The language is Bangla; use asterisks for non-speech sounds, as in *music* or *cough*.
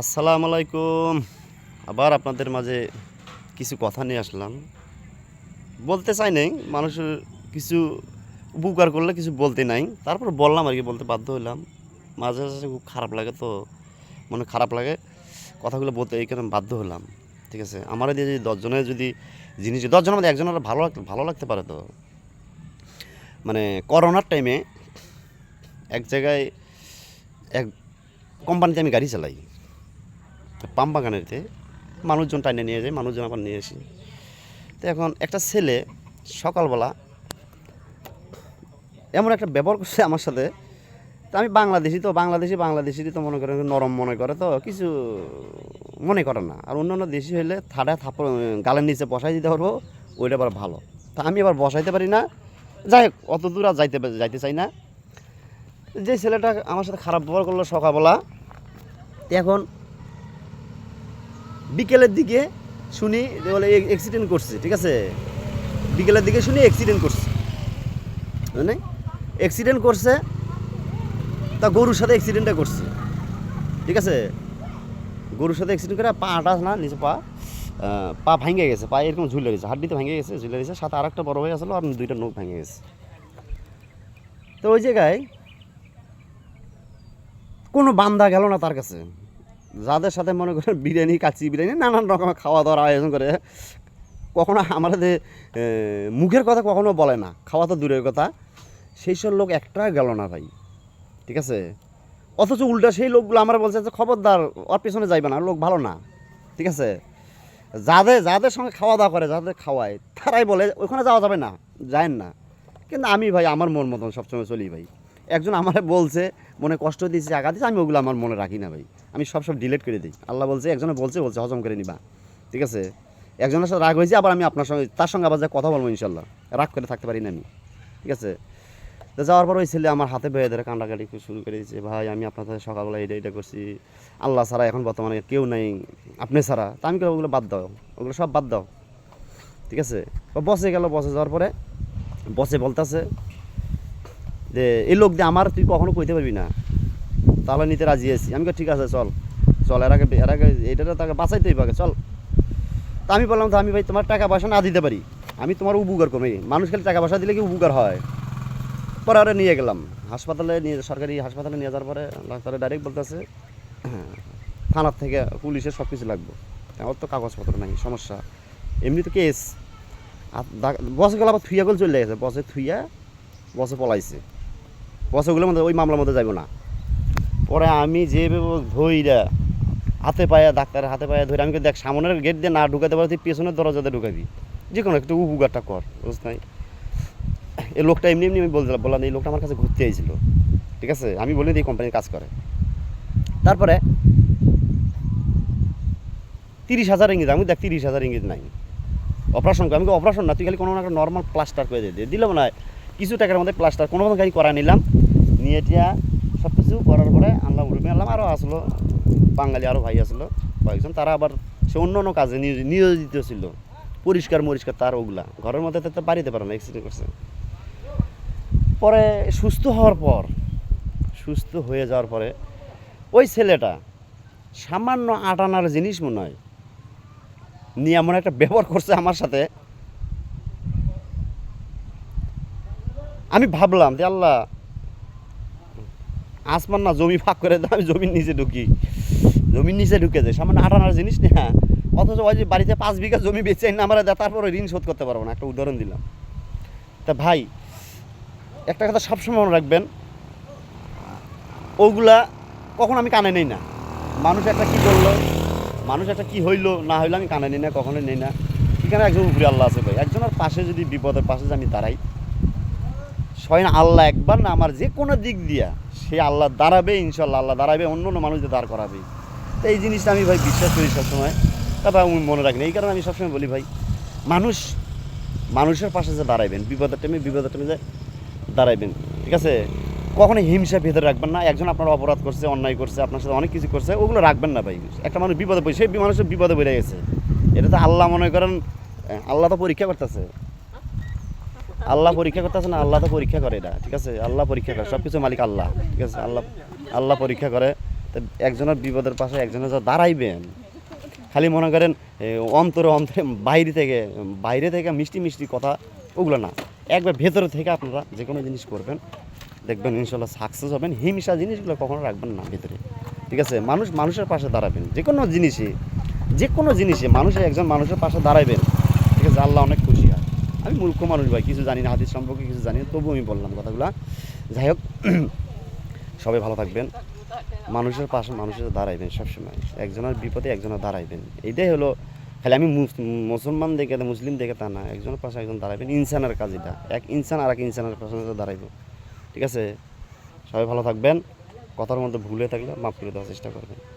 আসসালামু আলাইকুম। আবার আপনাদের মাঝে কিছু কথা নিয়ে আসলাম। বলতে চাই নাই, মানুষের কিছু উপকার করলে কিছু বলতে নাই। তারপর বললাম আর কি, বলতে বাধ্য হলাম মাঝে মাঝে খুব খারাপ লাগে তো, মনে খারাপ লাগে। কথাগুলো বলতে এই কারণে বাধ্য হলাম, ঠিক আছে? আমার দিয়ে যদি দশজনের যদি জিনিস, দশজনের মধ্যে একজনের ভালো ভালো লাগতে পারে তো। মানে করোনার টাইমে এক জায়গায় এক কোম্পানিতে আমি গাড়ি চালাই। পাম বাগানেতে মানুষজন টাইনে নিয়ে যায়, মানুষজন আবার নিয়ে আসি। তো এখন একটা ছেলে সকালবেলা এমন একটা ব্যবহার করছে আমার সাথে। তো আমি বাংলাদেশি তো, বাংলাদেশি বাংলাদেশি তো মনে করে নরম মনে করে তো, কিছু মনে করে না। আর অন্য অন্য দেশি হইলে থাড়া থাপড় গালের নিচে বসাই দিতে পারব, ওইটা আবার ভালো। তা আমি আবার বসাইতে পারি না। যাই হোক, অত দূর আর যাইতে যাইতে চাই না। যে ছেলেটা আমার সাথে খারাপ ব্যবহার করল সকালবেলা, এখন বিকেলের দিকে শুনি বলে অ্যাক্সিডেন্ট করছে। ঠিক আছে? বিকেলের দিকে শুনি অ্যাক্সিডেন্ট করছে। মানে অ্যাক্সিডেন্ট করছে, তা গরুর সাথে অ্যাক্সিডেন্টটা করছে। ঠিক আছে? গরুর সাথে অ্যাক্সিডেন্ট করে পা আটাস না, নিচে পা পা ভেঙে গেছে। পা এরকম ঝুলে গেছে হাড্ডিতে ভেঙে গেছে, ঝুলে গেছে সাথে আর একটা বড় হয়ে আসলো আর দুইটা নখ ভেঙে গেছে। তো ওই জায়গায় কোনো বান্দা গেল না তার কাছে। যাদের সাথে মনে করেন বিরিয়ানি কাচি বিরিয়ানি, নানান রকমের খাওয়া দাওয়ার আয়োজন করে, কখনো আমাদের মুখের কথা কখনো বলে না, খাওয়া তো দূরের কথা সেই সব লোক একটা গেল না ভাই, ঠিক আছে? অথচ উল্টা সেই লোকগুলো আমার বলছে যে, খবরদার, ওর পেছনে যাইবে না লোক ভালো না ঠিক আছে? যাদের যাদের সঙ্গে খাওয়া দাওয়া করে, যাদের খাওয়ায়, তারাই বলে ওখানে যাওয়া যাবে না, যায়েন না কিন্তু আমি ভাই, আমার মন মতন সবসময় চলি ভাই। একজন আমার বলছে, মনে কষ্ট দিয়েছে জায়গা দিয়েছে, আমি ওগুলো আমার মনে রাখি না ভাই। আমি সব সব ডিলেট করে দিই। আল্লাহ বলছে, একজনে বলছে বলছে, হজম করে নিবা। ঠিক আছে? একজনের সাথে রাগ হয়েছে, আবার আমি আপনার সঙ্গে, তার সঙ্গে আবার যা কথা বলব ইনশাল্লাহ। রাগ করে থাকতে পারি না আমি। ঠিক আছে? তো যাওয়ার পর ওই ছেলে আমার হাতে বেয়ে ধরে কান্ডাকাটি শুরু করে দিয়েছে, ভাই, আমি আপনার সাথে সকালবেলা এটা এটা করছি। আল্লাহ ছাড়া এখন বর্তমানে কেউ নাই, আপনি ছাড়া। তা আমি ওগুলো বাদ দাও, ওগুলো সব বাদ দাও। ঠিক আছে? বসে গেল, বসে যাওয়ার পরে বসে বলতেছে যে, এই লোক দিয়ে আমার তুই কখনো কইতে পারবি না। তাহলে নিতে রাজি আছি। আমি ঠিক আছে, চল চল, এর আগে এর আগে এটা তাকে বাঁচাইতেই পারে চল। তা আমি বললাম, তো আমি ভাই, তোমার টাকা পয়সা না দিতে পারি। আমি তোমার উপকার করি মানুষ খালি টাকা পয়সা দিলে কি উপকার হয়? পরে আরে নিয়ে গেলাম। হাসপাতালে নিয়ে, সরকারি হাসপাতালে নিয়ে যাওয়ার পরে ডাক্তারে ডাইরেক্ট বলতেছে হ্যাঁ থানার থেকে পুলিশের সব কিছু লাগবে আমার তো কাগজপত্র নাই, সমস্যা। এমনি তো কেস বসে গেলে আবার থুইয়া গেলে, চলে গেছে। বসে থুইয়া, বসে পলাইছে। বসেগুলোর মধ্যে ওই মামলার মধ্যে যাইব না। পরে আমি যেভাবে ধইরা হাতে পায়ে ডাক্তারের হাতে পায়ে ধরে আমি দেখ সামনের গেট দিয়ে না ঢুকাতে পারো তুই পেছনের দরজাতে ঢুকাবি। যে কোনো একটু উপকারটা কর বুঝ নাই এই লোকটা এমনি এমনি আমি বলছিলাম বললাম, এই লোকটা আমার কাছে ঘুরতে আইছিল, ঠিক আছে? আমি বলি এই কোম্পানির কাজ করে। তারপরে তিরিশ হাজার ইঙ্গিত আমি দেখ তিরিশ হাজার ইঙ্গিত নাই। অপারেশন করে, আমি অপারেশন না, তুই খালি কোনো না একটা নর্মাল প্লাস্টার করে দিয়ে দিলাম না, কিছু টাকার মধ্যে প্লাস্টার কোনো গাড়ি করা নিলাম। নিয়ে টিয়া সব কিছু করার পরে আনলাম, রুমে আনলাম আরও আসলো, বাঙালি আরও ভাই আসলো, কয়েকজন। তারা আবার সে অন্য অন্য কাজে নিয়োজিত ছিল। পরিষ্কার মরিষ্কার তার ওগুলা। ঘরের মধ্যে তো বাড়িতে পারে না অ্যাক্সিডেন্ট করছে। পরে সুস্থ হওয়ার পর, সুস্থ হয়ে যাওয়ার পরে ওই ছেলেটা সামান্য আটানার জিনিস মনে হয়, নিয়ে এমন একটা ব্যবহার করছে আমার সাথে। আমি ভাবলাম যে আল্লাহ আসমান না জমি ফাঁক করে দাও, আমি জমির নিচে ঢুকি। জমির নিচে ঢুকে যায়, সামান্য আটানার জিনিস না অথচ ওই যে বাড়িতে পাঁচ বিঘা জমি বেঁচে না আমরা দেয়, তারপরে ঋণ শোধ করতে পারব না, একটা উদাহরণ দিলাম। তা ভাই, একটা কথা সবসময় মনে রাখবেন, ওগুলা কখন আমি কানে নেই না। মানুষ একটা কি করল মানুষ একটা কি হইল, না হইল আমি কানে নিই না কখনোই নেই না। এখানে একজন উপরে আল্লাহ আছে ভাই, একজনের পাশে যদি বিপদের পাশে আমি দাঁড়াই, স্বয়ং আল্লাহ একবার না আমার যে কোনো দিক দিয়া সে আল্লাহ দাঁড়াবে ইনশাল্লাহ আল্লাহ দাঁড়াবে, অন্য অন্য মানুষদের দাঁড় করাবে। তো এই জিনিসটা আমি ভাই বিশ্বাস করি সবসময়। তারপর আমি মনে রাখি না, এই কারণে আমি সবসময় বলি ভাই, মানুষ, মানুষের পাশে যে দাঁড়াইবেন, বিপদের টাইমে বিপদের টাইমে যে দাঁড়াইবেন, ঠিক আছে? কখনো হিংসা ভেতরে রাখবেন না, একজন আপনার অপরাধ করছে, অন্যায় করছে, আপনার সাথে অনেক কিছু করছে, ওগুলো রাখবেন না ভাই। একটা মানুষ বিপদে পড়ে সেই মানুষের বিপদে পড়ে গেছে। এটা তো আল্লাহ মনে করেন আল্লাহ তো পরীক্ষা করতেছে। আল্লাহ পরীক্ষা করতেছে না, আল্লাহ তো পরীক্ষা করে এটা, ঠিক আছে? আল্লাহ পরীক্ষা করে সব কিছু মালিক আল্লাহ, ঠিক আছে? আল্লাহ আল্লাহ পরীক্ষা করে। তো একজনের বিপদের পাশে একজনের যা দাঁড়াইবেন, খালি মনে করেন অন্তরে অন্তরে বাইরে থেকে বাইরে থেকে মিষ্টি মিষ্টি কথা ওগুলো না। একবার ভেতরে থেকে আপনারা যে কোনো জিনিস করবেন, দেখবেন ইনশাল্লাহ সাকসেস হবেন হিংসা জিনিসগুলো কখনো রাখবেন না ভেতরে, ঠিক আছে? মানুষ মানুষের পাশে দাঁড়াবেন যে কোনো জিনিসে যে কোনো জিনিসে মানুষের একজন মানুষের পাশে দাঁড়াবেন ঠিক আছে? আল্লাহ অনেক আমি মূর্খ মানুষ ভাই, কিছু জানি না, হাদিস সম্পর্কে কিছু জানি তবু আমি বললাম কথাগুলো। যাই হোক, *clears throat* সবাই ভালো থাকবেন। মানুষের পাশে মানুষের দাঁড়াইবেন সবসময়। একজনের বিপদে একজনের দাঁড়াইবেন। এইটাই হলো, খালি আমি মুস- মুসলমান দেখে মুসলিম দেখে তা না, একজনের পাশে একজন দাঁড়াইবেন। ইনসানের কাজ এটা। এক ইনসান আর এক ইনসানের পাশে দাঁড়াইব। ঠিক আছে? সবাই ভালো থাকবেন। কথার মধ্যে ভুলে থাকলে মাফ করে দেওয়ার চেষ্টা করবেন।